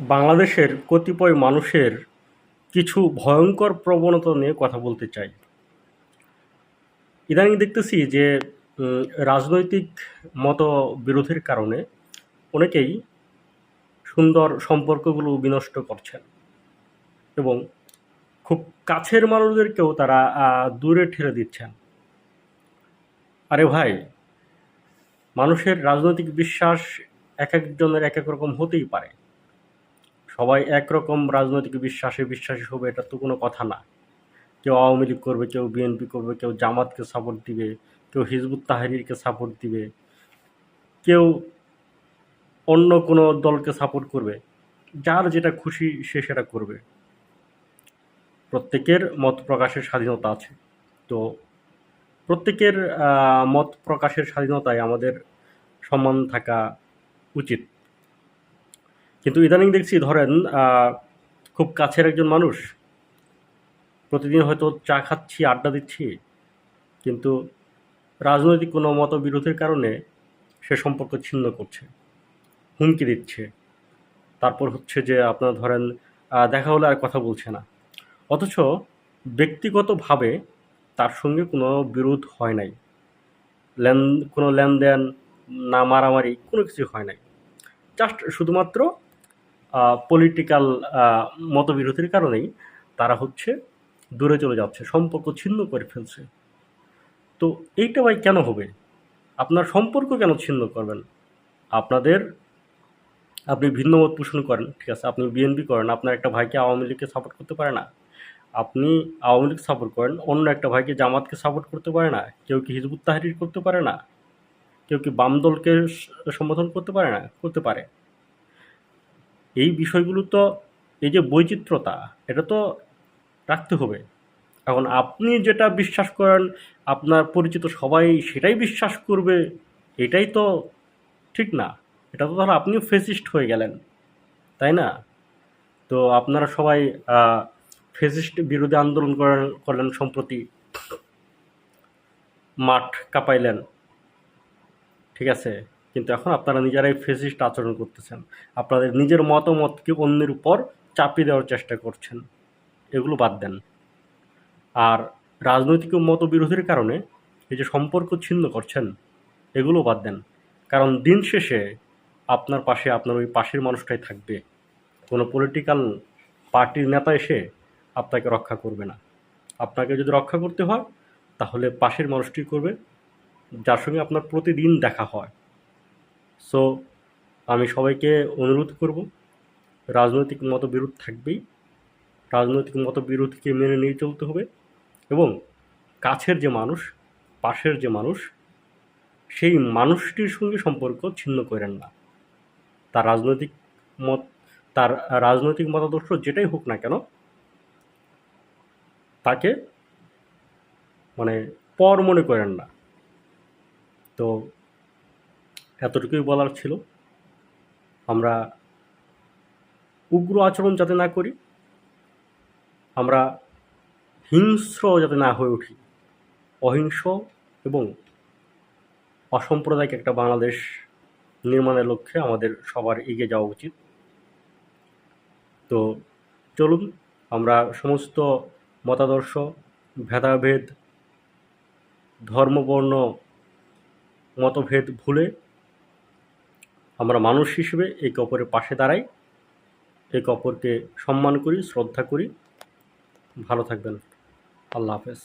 বাংলাদেশের কতিপয় মানুষের কিছু ভয়ঙ্কর প্রবণতা নিয়ে কথা বলতে চাই। ইদানিং দেখতেছি যে রাজনৈতিক মত বিরোধের কারণে অনেকেই সুন্দর সম্পর্কগুলো বিনষ্ট করছেন এবং খুব কাছের মানুষদেরকেও তারা দূরে ঠেলে দিচ্ছেন। আরে ভাই, মানুষের রাজনৈতিক বিশ্বাস এক একজনের এক এক রকম হতেই পারে। সবাই একরকম রাজনৈতিক বিশ্বাসে বিশ্বাসী হবে, এটা তো কোনো কথা না। কেউ আওয়ামী লীগ করবে, কেউ বিএনপি করবে, কেউ জামাতকে সাপোর্ট দিবে, কেউ হিজবুত তাহারিরকে সাপোর্ট দিবে, কেউ অন্য কোনো দলকে সাপোর্ট করবে, যার যেটা খুশি সে সেটা করবে। প্রত্যেকের মত প্রকাশের স্বাধীনতা আছে। তো প্রত্যেকের মত প্রকাশের স্বাধীনতায় আমাদের সম্মান থাকা উচিত। কিন্তু ইদানিং দেখছি, ধরেন খুব কাছের একজন মানুষ, প্রতিদিন হয়তো চা খাচ্ছি, আড্ডা দিচ্ছি, কিন্তু রাজনৈতিক কোনো মতবিরোধের কারণে সে সম্পর্ক ছিন্ন করছে, হুমকি দিচ্ছে। তারপর হচ্ছে যে আপনার ধরেন দেখা হলে আর কথা বলছে না। অথচ ব্যক্তিগতভাবে তার সঙ্গে কোনো বিরোধ হয় নাই। লেন, কোনো লেনদেন, না মারামারি, কোনো কিছু হয় নাই। জাস্ট শুধুমাত্র পলিটিক্যাল মতবিরোধের কারণেই তারা হচ্ছে দূরে চলে যাচ্ছে, সম্পর্ক ছিন্ন করে ফেলছে। তো এইটা ভাই কেন হবে? আপনার সম্পর্ক কেন ছিন্ন করবেন? আপনাদের, আপনি ভিন্ন মত পোষণ করেন, ঠিক আছে? আপনি বিএনপি করেন, আপনার একটা ভাইকে আওয়ামী লীগকে সাপোর্ট করতে পারে না। আপনি আওয়ামী লীগ সাপোর্ট করেন, অন্য একটা ভাইকে জামাতকে সাপোর্ট করতে পারে না। কেউ কি হিজবুত তাহরির করতে পারে না? কেউ কি বাম দলকে সমর্থন করতে পারে না? করতে পারে। এই বিষয়গুলো তো এই যে বৈচিত্র্যতা এটা তো রাখতে হবে। এখন আপনি যেটা বিশ্বাস করেন, আপনার পরিচিত সবাই সেটাই বিশ্বাস করবে, এটাই তো ঠিক না। এটা তো তাহলে আপনিও ফেসিস্ট হয়ে গেলেন, তাই না? তো আপনারা সবাই ফেসিস্ট বিরোধী আন্দোলন করেন করলেন সম্প্রতি, মাঠ কাঁপাইলেন, ঠিক আছে? কিন্তু এখন আপনারা নিজেরাই ফেসিস্ট আচরণ করতেছেন। আপনাদের নিজের মতামতকে অন্যের উপর চাপিয়ে দেওয়ার চেষ্টা করছেন। এগুলো বাদ দেন। আর রাজনৈতিক মতবিরোধের কারণে এই যে সম্পর্ক ছিন্ন করছেন, এগুলো বাদ দেন। কারণ দিন শেষে আপনার পাশে, আপনার ওই পাশের মানুষটাই থাকবে। কোনো পলিটিক্যাল পার্টির নেতা এসে আপনাকে রক্ষা করবে না। আপনাকে যদি রক্ষা করতে হয়, তাহলে পাশের মানুষটি করবে, যার সঙ্গে আপনার প্রতিদিন দেখা হয়। সো আমি সবাইকে অনুরোধ করব, রাজনৈতিক মতবিরোধ থাকবেই। রাজনৈতিক মতবিরোধকে মেনে নিয়ে চলতে হবে এবং কাছের যে মানুষ, পাশের যে মানুষ, সেই মানুষটির সঙ্গে সম্পর্ক ছিন্ন করেন না। তার রাজনৈতিক মত, তার রাজনৈতিক মতাদর্শ যেটাই হোক না কেন, তাকে মানে পর মনে করেন না। তো এতটুকুই বলার ছিল। আমরা উগ্র আচরণ যাতে না করি, আমরা হিংস্র যাতে না হয়ে উঠি, অহিংস এবং অসাম্প্রদায়িক একটা বাংলাদেশ নির্মাণের লক্ষ্যে আমাদের সবার এগিয়ে যাওয়া উচিত। তো চলুন, আমরা সমস্ত মতাদর্শ, ভেদাভেদ, ধর্মবর্ণ, মতভেদ ভুলে আমরা মানুষ হিসেবে একে অপরের পাশে দাঁড়াই, একে অপরকে সম্মান করি, শ্রদ্ধা করি। ভালো থাকবেন। আল্লাহ হাফেজ।